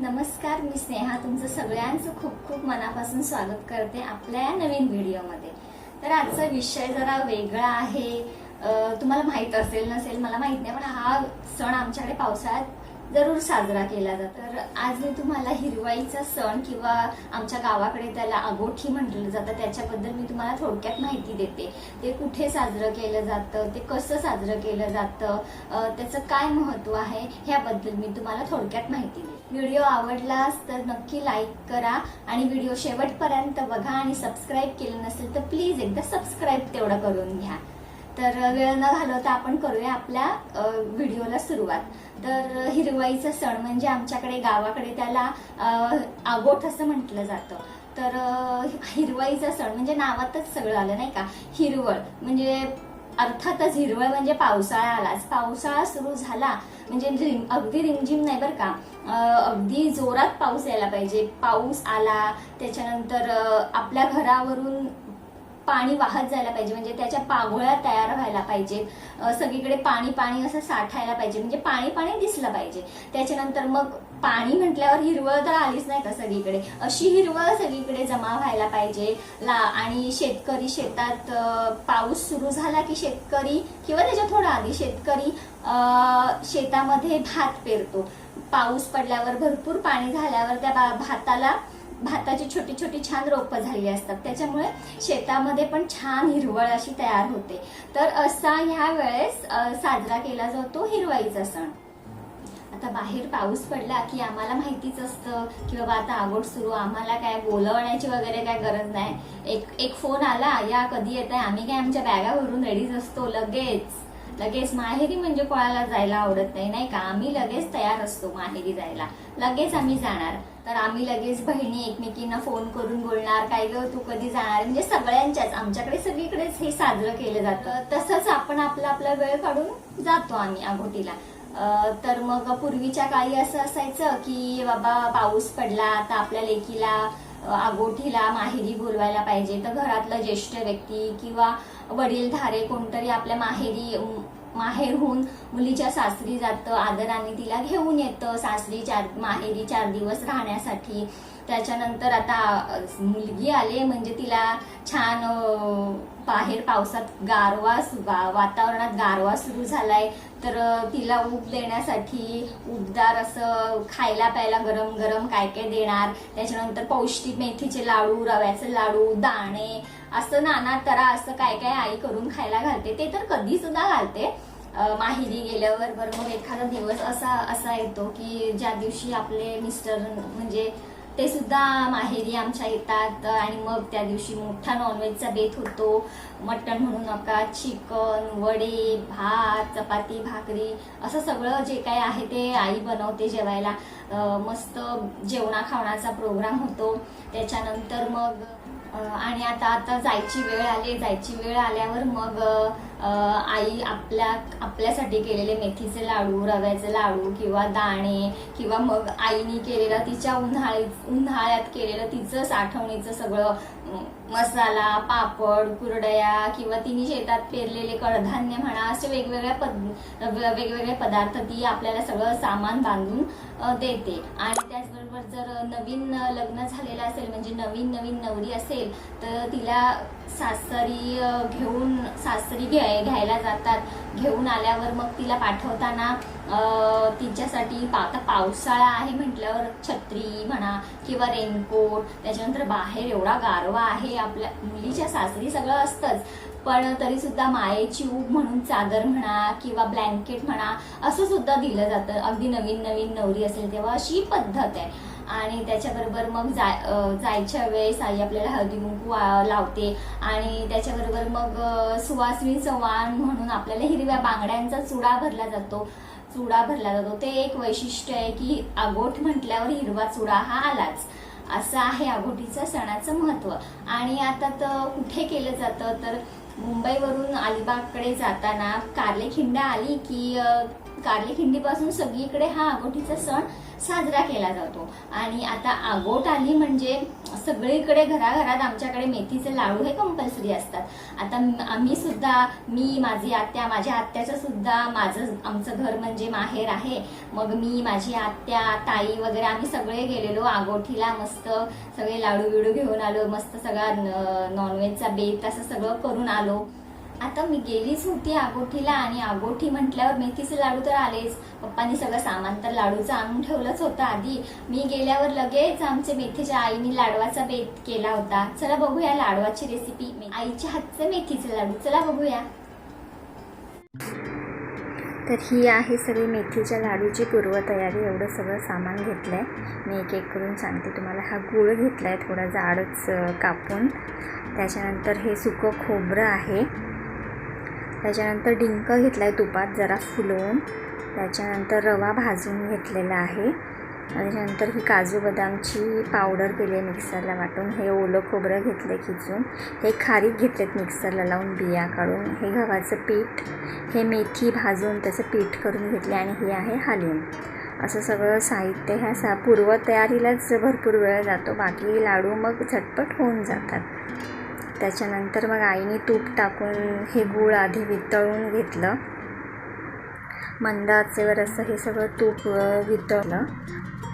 नमस्कार मी स्नेहा. तुमचं सगळ्यांचं खूप खूप मनापासून स्वागत करते आपल्या या नवीन व्हिडिओमध्ये. तर आजचा विषय जरा वेगळा आहे. तुम्हाला माहीत असेल नसेल मला माहीत नाही पण हा सण आमच्याकडे पावसाळ्यात जरूर साजरा केला जातो. तर आज मी तुम्हाला हिरवाईचा सण किंवा आमच्या गावाकडे त्याला अगोठी म्हटलं जातं त्याच्याबद्दल मी तुम्हाला थोडक्यात माहिती देते. ते कुठे साजरं केलं जातं ते कसं साजरं केलं जातं त्याचं काय महत्त्व आहे ह्याबद्दल मी तुम्हाला थोडक्यात माहिती देते. व्हिडिओ आवडलास तर नक्की लाईक करा आणि व्हिडिओ शेवटपर्यंत बघा आणि सबस्क्राईब केलं नसेल तर प्लीज एकदा सबस्क्राईब तेवढं करून घ्या. तर वेळ न घालवता आपण करूया आपल्या व्हिडिओला सुरुवात. तर हिरवाईचा सण म्हणजे आमच्याकडे गावाकडे त्याला आगोठ असं म्हटलं जातं. तर हिरवाईचा सण म्हणजे नावातच सगळं आलं नाही का? हिरवळ म्हणजे अर्थातच हिरवळ म्हणजे पावसाळा आलाच. पावसाळा सुरू झाला म्हणजे रिम- अगदी रिमझिम नाही बरं का? अगदी जोरात पाऊस यायला पाहिजे. पाऊस आला त्याच्यानंतर आपल्या घरावरून पाणी वाहत जायला पाहिजे. म्हणजे त्याच्या पागोळ्या तयार व्हायला पाहिजेत. सगळीकडे पाणी पाणी असं साठायला पाहिजे. म्हणजे पाणी पाणी दिसलं पाहिजे. त्याच्यानंतर मग पाणी म्हटल्यावर हिरवळ तर आलीच नाही का सगळीकडे? अशी हिरवळ सगळीकडे जमा व्हायला पाहिजे. ला आणि शेतकरी शेतात पाऊस सुरू झाला की शेतकरी किंवा त्याच्या थोडं आधी शेतकरी शेतामध्ये भात पेरतो. पाऊस पडल्यावर भरपूर पाणी झाल्यावर त्या भा- भाताला भाताची छोटी छोटी छान रोपं झालेली असतात. त्याच्यामुळे शेतामध्ये पण छान हिरवळ अशी तयार होते. तर असा ह्या वेळेस साजरा केला जातो हिरवाईचा सण. आता बाहेर पाऊस पडला की आम्हाला माहितीच असतं की बाबा आता आगोट सुरू आम्हाला काय बोलवण्याची वगैरे काय गरज नाही. एक एक फोन आला या कधी येत आहे आम्ही काय आमच्या बॅगा भरून रेडीच असतो लगेच. लगेच माहेरी म्हणजे कोणाला जायला आवडत नाही नाही का? आम्ही लगेच तयार असतो माहेरी जायला. लगेच आम्ही जाणार. तर आम्ही लगेच बहिणी एकमेकींना फोन करून बोलणार काय ग तू कधी जाणार? म्हणजे सगळ्यांच्याच आमच्याकडे सगळीकडेच हे साजरं केलं जातं. तसंच आपण आपला आपला वेळ काढून जातो आम्ही आघोटीला तर मग पूर्वीच्या काळी असं असायचं की बाबा पाऊस पडला आता आपल्या लेकीला आगोठीला माहेरी बोलवायला पाहिजे. तर घरातलं ज्येष्ठ व्यक्ती किंवा वडीलधारे कोणतरी आपल्या माहेरी माहेरहून मुलीच्या सासरी जातं आदराने तिला घेऊन येतं सासरी चार माहेरी चार दिवस राहण्यासाठी. त्याच्यानंतर आता मुलगी आले म्हणजे तिला छान बाहेर पावसात गारवा वातावरणात गारवा सुरू झालाय. तर तिला ऊब देण्यासाठी उबदार असं खायला प्यायला गरम गरम काय काय देणार. त्याच्यानंतर पौष्टिक मेथीचे लाडू रव्याचे लाडू दाणे असं नाना तरा असं काय काय आई करून खायला घालते. ते तर कधी सुद्धा घालते. अ, माहेरी गेल्यावर बरोबर मग एखादा दिवस असा असा येतो की ज्या दिवशी आपले मिस्टर म्हणजे ते सुद्धा माहेरी आमच्या येतात. आणि मग त्या दिवशी मोठा नॉनव्हेजचा बेत होतो. मटण म्हणू नका चिकन वडे भात चपाती भाकरी असं सगळं जे काय आहे ते आई बनवते जेवायला. मस्त जेवणा खावणाचा प्रोग्राम होतो. त्याच्यानंतर मग आणि आता आता जायची वेळ आली. जायची वेळ आल्यावर मग आई आपल्या आपल्यासाठी केलेले मेथीचे लाडू रव्याचे लाडू किंवा दाणे किंवा मग आईने केलेलं तिच्या उन्हाळी उन्हाळ्यात केलेलं तिचं साठवणीचं सगळं मसाला पापड कुरडया किंवा तिने शेतात पेरलेले कडधान्य म्हणा असे वेगवेगळ्या पद वेगवेगळे पदार्थ ती आपल्याला सगळं सामान बांधून देते. आणि त्याचबरोबर जर नवीन लग्न झालेलं असेल म्हणजे नवीन नवीन नवरी असेल तर तिला सासरी घेऊन सासरी घ्याय घ्यायला जातात. घेऊन आल्यावर मग तिला पाठवताना तिच्यासाठी आता पावसाळा आहे म्हटल्यावर छत्री म्हणा किंवा रेनकोट त्याच्यानंतर बाहेर एवढा गारवा आहे आपल्या मुलीच्या सासरी सगळं असतंच. पण तरी सुद्धा मायेची ऊब म्हणून चादर म्हणा किंवा ब्लँकेट म्हणा असं सुद्धा दिलं जातं. अगदी नवीन नवीन नवरी असेल तेव्हा अशी पद्धत आहे. आणि त्याच्याबरोबर मग जाय जायच्या वेळेस आई आपल्याला हळदी कुंकू लावते. आणि त्याच्याबरोबर मग अं, सुवासिनी चव्हाण म्हणून आपल्याला हिरव्या बांगड्यांचा चुडा भरला जातो. चुडा भरला जातो. ते एक वैशिष्ट्य आहे की आगोठ म्हटल्यावर हिरवा चुडा हा आलाच. असं आहे आघोटीचं सणाचं महत्त्व आणि आता तर कुठे केलं जातं तर मुंबईवरून अलिबागकडे जाताना कारले खिंडा आली की अ, खिंडीपासून सगळीकडे हा आगोठीचा सण साजरा केला जातो. आणि आता आगोट आली म्हणजे सगळीकडे घराघरात आमच्याकडे मेथीचे लाडू हे कंपल्सरी असतात. आता आम्ही सुद्धा मी माझी आत्या माझ्या आत्याचं सुद्धा माझं आमचं घर म्हणजे माहेर आहे. मग मी माझी आत्या ताई वगैरे आम्ही सगळे गेलेलो आगोठीला मस्त सगळे लाडू बिडू घेऊन आलो मस्त सगळा न- नॉनव्हेजचा बेत असं सगळं करून आलो. आता मी गेलीच होती आगोठीला आणि आगोठी म्हटल्यावर मेथीचे लाडू तर आलेच. पप्पांनी सगळं सामान तर लाडूचं आणून ठेवलंच होतं आधी. मी गेल्यावर लगेच आमच्या मेथीच्या आईने लाडवाचा बेत केला होता. चला बघूया लाडवाची रेसिपी आईच्या हातचे मेथीचे लाडू. चला बघूया. तर ही आहे सगळी मेथीच्या लाडूची पूर्वतयारी. एवढं सगळं सामान घेतलं आहे मी एक एक करून सांगते तुम्हाला. हा गूळ घेतला आहे थोडा जाडच कापून. त्याच्यानंतर हे सुकं खोबरं आहे. त्याच्यानंतर डिंक घेतला आहे तुपात जरा फुलवून त्याच्यानंतर रवा भाजून घेतलेला आहे. त्याच्यानंतर ही काजू बदामची पावडर केली आहे मिक्सरला वाटून. हे ओलं खोबरं घेतलं खिचून. हे खारीक घेतलेत मिक्सरला लावून बिया काढून. हे गव्हाचं पीठ हे मेथी भाजून त्याचं पीठ करून घेतले आणि हे आहे हालीम असं सगळं साहित्य ह्या सा पूर्वतयारीलाच भरपूर वेळ जातो. बाकी लाडू मग झटपट होऊन जातात. त्याच्यानंतर मग आईने तूप टाकून हे गूळ आधी वितळून घेतलं. मंद आचेवर असं हे सगळं तूप वितळलं.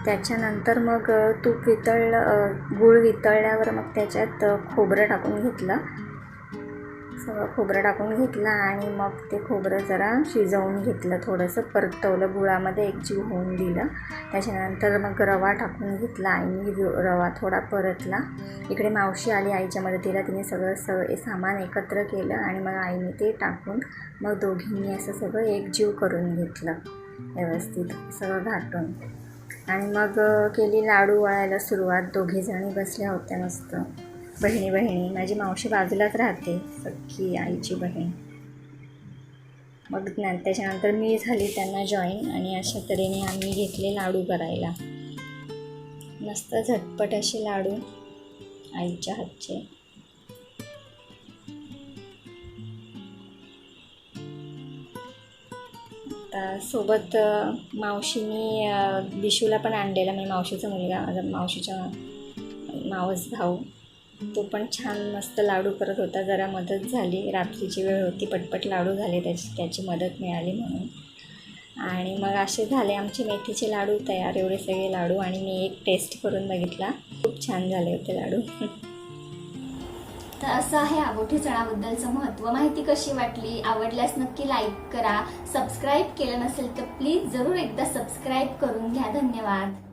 त्याच्यानंतर मग तूप वितळलं गूळ वितळल्यावर मग त्याच्यात खोबरं टाकून घेतलं. सगळं खोबरं टाकून घेतलं आणि मग ते खोबरं जरा शिजवून घेतलं थोडंसं. परतवलं गुळामध्ये एकजीव होऊन दिलं. त्याच्यानंतर मग रवा टाकून घेतला आईने रवा थोडा परतला. इकडे मावशी आली आईच्या मदतीला तिने सगळं स सामान एकत्र केलं आणि मग आईने ते टाकून मग दोघींनी असं सगळं एकजीव करून घेतलं. व्यवस्थित सगळं घाटून. आणि मग केली लाडू वळायला सुरुवात. दोघीजणी बसल्या होत्या मस्त बहिणी बहिणी माझी मावशी बाजूलाच राहते सख्खी आईची बहीण. मग त्याच्यानंतर मी झाली त्यांना जॉईन आणि अशा तऱ्हेने आम्ही घेतले लाडू करायला. मस्त झटपट असे लाडू आईच्या हातचे. आता सोबत मावशीनी बिशूला पण आणलेला म्हणजे मावशीचा मुलगा माझा मावशीच्या मावस भाऊ तो पण छान मस्त लाडू करत होता. जरा मदत झाली. रात्रीची वेळ होती. पटपट लाडू झाले त्याची त्याची मदत मिळाली म्हणून. आणि मग असे झाले. आमचे मेथीचे लाडू तयार. एवढे सगळे लाडू आणि मी एक टेस्ट करून बघितला. खूप छान झाले होते लाडू. तर असं आहे आगोठे चणाबद्दलचं महत्त्व. माहिती कशी वाटली? आवडल्यास नक्की लाईक करा. सबस्क्राईब केलं नसेल तर प्लीज जरूर एकदा सबस्क्राईब करून घ्या. धन्यवाद.